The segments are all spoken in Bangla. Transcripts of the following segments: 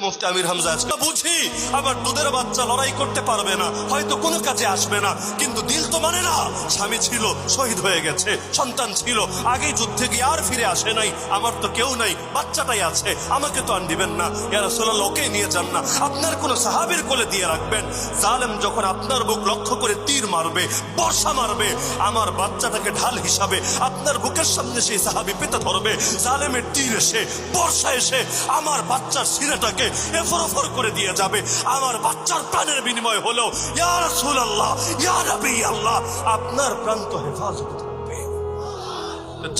মুফতি আমির হামজা আজকে। বুঝি, আবার দুধের বাচ্চা লড়াই করতে পারবে না, হয়তো কোনো কাজে আসবে না, কিন্তু তো মানে না, স্বামী ছিল, শহীদ হয়ে গেছে, সন্তান ছিল, আগেই যুদ্ধে গিয়ে আর ফিরে আসে নাই, আমার তো কেউ নাই, বাচ্চাটাই আছে, আমাকে তো আর দিবেন না এরা সোলা লোকে নিয়ে যান না, আপনার কোনো সাহাবির কোলে দিয়ে রাখবেন, জালেম যখন আপনার বুক লক্ষ্য করে তীর মারবে, বর্ষা মারবে, আমার বাচ্চাটাকে ঢাল হিসাবে আপনার বুকের সামনে সেই সাহাবি পেতে ধরবে, জালেমের তীর এসে, বর্ষা এসে, আমার বাচ্চার সিনেটাকে এফরফর করে দিয়ে যাবে, আমার বাচ্চার প্রাণের বিনিময় হলো, ইয়া রাসূলুল্লাহ, ইয়া নবী আল্লাহ আপনার প্রাণ তো হেফাজত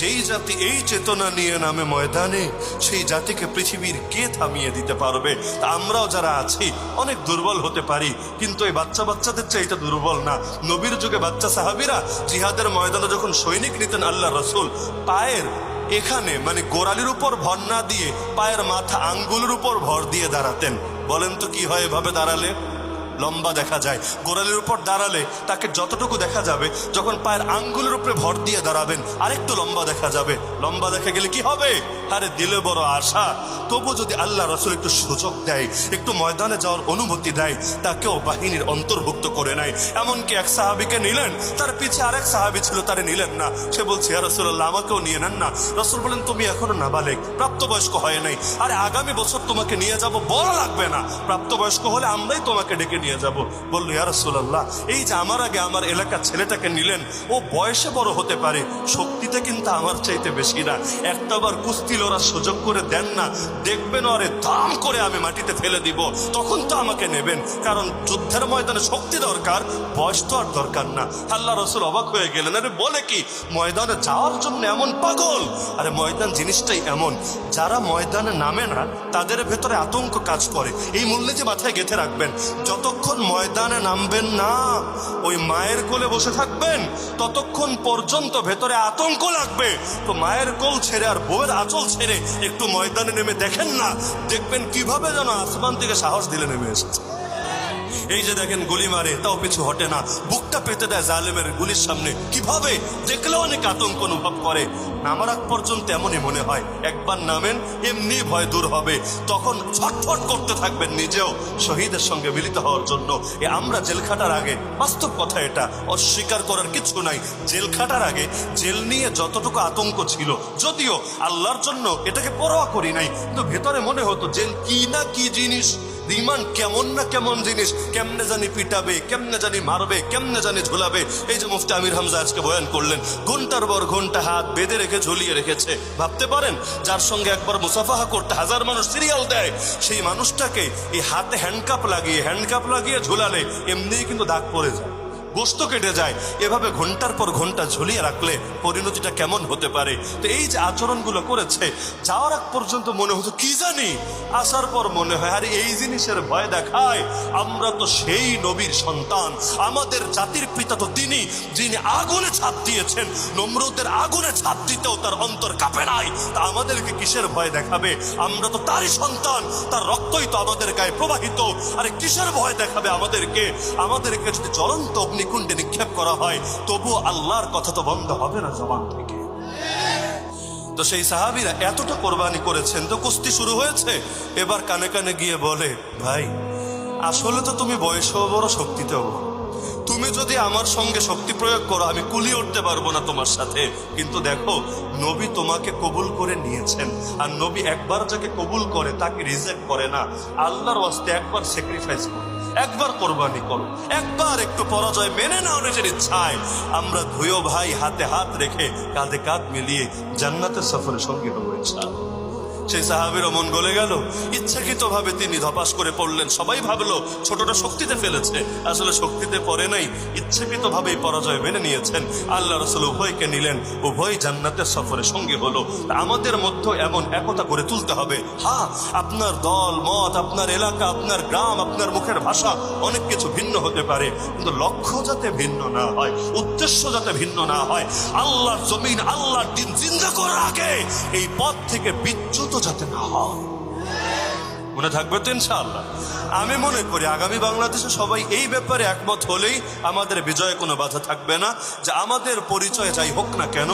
যেই জাতি এই চেতনা নিয়ে নামে ময়দানে, সেই জাতিকে পৃথিবীর কে থামিয়ে দিতে পারবে? তা আমরাও যারা আছি, অনেক দুর্বল হতে পারি, কিন্তু এই বাচ্চা বাচ্চাদের চেয়ে এটা দুর্বল না। নবীর যুগে বাচ্চা সাহাবিরা জিহাদের ময়দানে যখন সৈনিক নিতেন আল্লাহ রসুল, পায়ের এখানে মানে গোড়ালির উপর ভর না দিয়ে পায়ের মাথা আঙ্গুলের উপর ভর দিয়ে দাঁড়াতেন। বলেন তো কি হয় এভাবে দাঁড়ালে? লম্বা দেখা যায়। গোড়ালির উপর দাঁড়ালে তাকে যতটুকু দেখা যাবে, যখন পায়ের আঙ্গুলের উপরে ভর দিয়ে দাঁড়াবেন, আরেকটু লম্বা দেখা যাবে। লম্বা দেখা গেলে কি হবে? আরে, দিলে বড় আশা। তবু যদি আল্লাহ রসুল একটু সুযোগ দেয়, একটু ময়দানে যাওয়ার অনুমতি দেয়, তাকেও বাহিনীর অন্তর্ভুক্ত করে নেয়। এমনকি এক সাহাবিকে নিলেন, তার পিছে আরেক সাহাবি ছিল, তারে নিলেন না। সে বলছে হ্যাঁ রসুল্লাহ আমাকেও নিয়ে নেন না। রসুল বলেন, তুমি এখনও নাবালেক, প্রাপ্তবয়স্ক হয় নাই। আরে, আগামী বছর তোমাকে নিয়ে যাব বড় লাগবে না। প্রাপ্তবয়স্ক হলে আমরাই তোমাকে ডেকে নিয়ে যাব। বলল, ইয়া রসুল্লাহ এই যে আমার আগে আমার এলাকার ছেলেটাকে নিলেন, ও বয়সে বড় হতে পারে, শক্তিতে কিন্তু আমার চাইতে বেশি না। একটাবার কুস্তি ওরা সুযোগ করে দেন না, দেখবেন ওরে দাম করে আমি মাটিতে ফেলে দিব, তখন তো আমাকে নেবেন। কারণ যুদ্ধের ময়দানে শক্তি দরকার, বয়স তো আর দরকার না। আল্লাহ রসুল অবাক হয়ে গেলেন, আরে বলে কি, ময়দানে যাওয়ার জন্য এমন পাগল? আরে ময়দান জিনিসটাই এমন, যারা ময়দানে নামে না, তাদের ভেতরে আতঙ্ক কাজ করে। এই মূল্যে যে মাথায় গেঁথে রাখবেন যতক্ষণ ময়দানে নামবেন না, ওই মায়ের কোলে বসে থাকবেন, ততক্ষণ পর্যন্ত ভেতরে আতঙ্ক লাগবে। তো মায়ের কোল ছেড়ে আর বউয়ের আঁচল ছেড়ে একটু ময়দানে নেমে দেখেন না, দেখবেন কীভাবে যেন আসমান থেকে সাহস দিলে নেমে এসেছে। এই যে দেখেন গুলি মারে, তাও পিছু হটে না। বুকটা পেতে দেয় জালেমের গুলির সামনে। কীভাবে? দেখলে অনেক আতঙ্ক অনুভব করে। নামার আগ পর্যন্ত এমনই মনে হয়। একবার নামেন, এমনি ভয় দূর হবে। তখন ছটফট করতে থাকবেন নিজেও শহীদের সঙ্গে মিলিত হওয়ার জন্য। এ আমরা জেল খাটার আগে, বাস্তব কথা এটা, অস্বীকার করার কিছু নাই। জেল খাটার আগে, জেল নিয়ে যতটুকু আতঙ্ক ছিল, যদিও আল্লাহর জন্য এটাকে পরোয়া করি নাই, কিন্তু ভেতরে মনে হতো জেল কি না কি জিনিস। ইমান কেমন না কেমন জিনিস, কেমনে জানি পিটাবে, কেমনে জানি মারবে, কেমনে জানি ঝুলাবে। এই যে মুফতি আমির হামজা আজকে বয়ান করলেন, ঘণ্টার পর ঘণ্টা হাত বেঁধে রেখে ঝুলিয়ে রেখেছে। ভাবতে পারেন, যার সঙ্গে একবার মুসাফাহা করতে হাজার মানুষ সিরিয়াল দেয়, সেই মানুষটাকে এই হাতে হ্যান্ডকাপ লাগিয়ে হ্যান্ডকাপ লাগিয়ে ঝুলালে এমনিই কিন্তু দাগ পড়ে যায়। গোস্ত কেটে যায়। এভাবে ঘণ্টার পর ঘণ্টা ঝুলিয়ে রাখলে পরিণতিটা কেমন হতে পারে? তো এই যে আচরণগুলো করেছে, যাওয়ার আগ পর্যন্ত মনে হতো, কি জানি? আসার পর মনে হয়, আরে, এই জিনিসের ভয় দেখায়। আমরা তো সেই নবীর সন্তান। আমাদের জাতির পিতা তো তিনি, যিনি আগুনে ছাপ দিয়েছেন। নম্রদের আগুনে ছাপ দিতেও তার অন্তর কাঁপে নাই। তা আমাদেরকে কিসের ভয় দেখাবে? আমরা তো তারই সন্তান। তার রক্তই তো আমাদের গায়ে প্রবাহিত। আরে, কিসের ভয় দেখাবে আমাদেরকে? আমাদেরকে যদি জ্বলন্ত অগ্নিকুণ্ডে নিক্ষেপ করা হয় তবুও আল্লাহর কথা তো বন্ধ হবে না জবান থেকে। তো সেই সাহাবিরা এতটা কোরবানি করেছেন, তো কুস্তি শুরু হয়েছে। এবার কানে কানে গিয়ে বলে, ভাই, আসলে তো তুমি বয়সেও বড় শক্তিতেও বড়। তুমি যদি আমার সঙ্গে শক্তি প্রয়োগ করো, আমি কুলি উঠতে পারব না তোমার সাথে। কিন্তু দেখো, নবী তোমাকে কবুল করে নিয়েছেন। আর নবী একবার যাকে কবুল করে, তাকে রিজেক্ট করে না। আল্লাহর ওয়াস্তে একবার স্যাক্রিফাইস করো। একবার কোরবানি করো। একবার একটু পরাজয় মেনে নাও নিজের ইচ্ছায়। আমরা ধুয়ো ভাই হাতে হাত রেখে কাঁধে কাঁধ মিলিয়ে জান্নাতের সফরে সঙ্গী হব সেই সাহাবেরও মন গলে গেল। ইচ্ছাকৃত ভাবে তিনি ধপাস করে পড়লেন। সবাই ভাবলো, ছোটটা শক্তিতে ফেলেছে। আসলে শক্তিতে পড়ে নাই ইচ্ছাকৃত ভাবেই পরাজয় মেনে নিয়েছেন। আল্লাহ রসুল উভয়কে নিলেন, উভয় জান্নাতের সফরে সঙ্গী হলো। আমাদের মধ্যে এমন একতা করে তুলতে হবে। হ্যাঁ আপনার দল, মত, আপনার এলাকা, আপনার গ্রাম, আপনার মুখের ভাষা অনেক কিছু ভিন্ন হতে পারে। কিন্তু লক্ষ্য যাতে ভিন্ন না হয়, উদ্দেশ্য যাতে ভিন্ন না হয়, আল্লাহর জমিন, আল্লাহর দিন জিন্দা করার আগে এই পথ থেকে বিচ্যুত যাতে না হয়। মনে থাকবে তো ইনশাআল্লাহ। আমি মনে করি আগামী বাংলাদেশে সবাই এই ব্যাপারে একমত হলেই আমাদের বিজয়ে কোনো বাধা থাকবে না। যে আমাদের পরিচয় যাই হোক না কেন,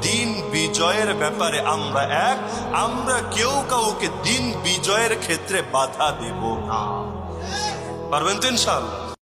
দিন বিজয়ের ব্যাপারে আমরা এক। আমরা কেউ কাউকে দিন বিজয়ের ক্ষেত্রে বাধা দেব না। পারবেন তো ইনশাল্লাহ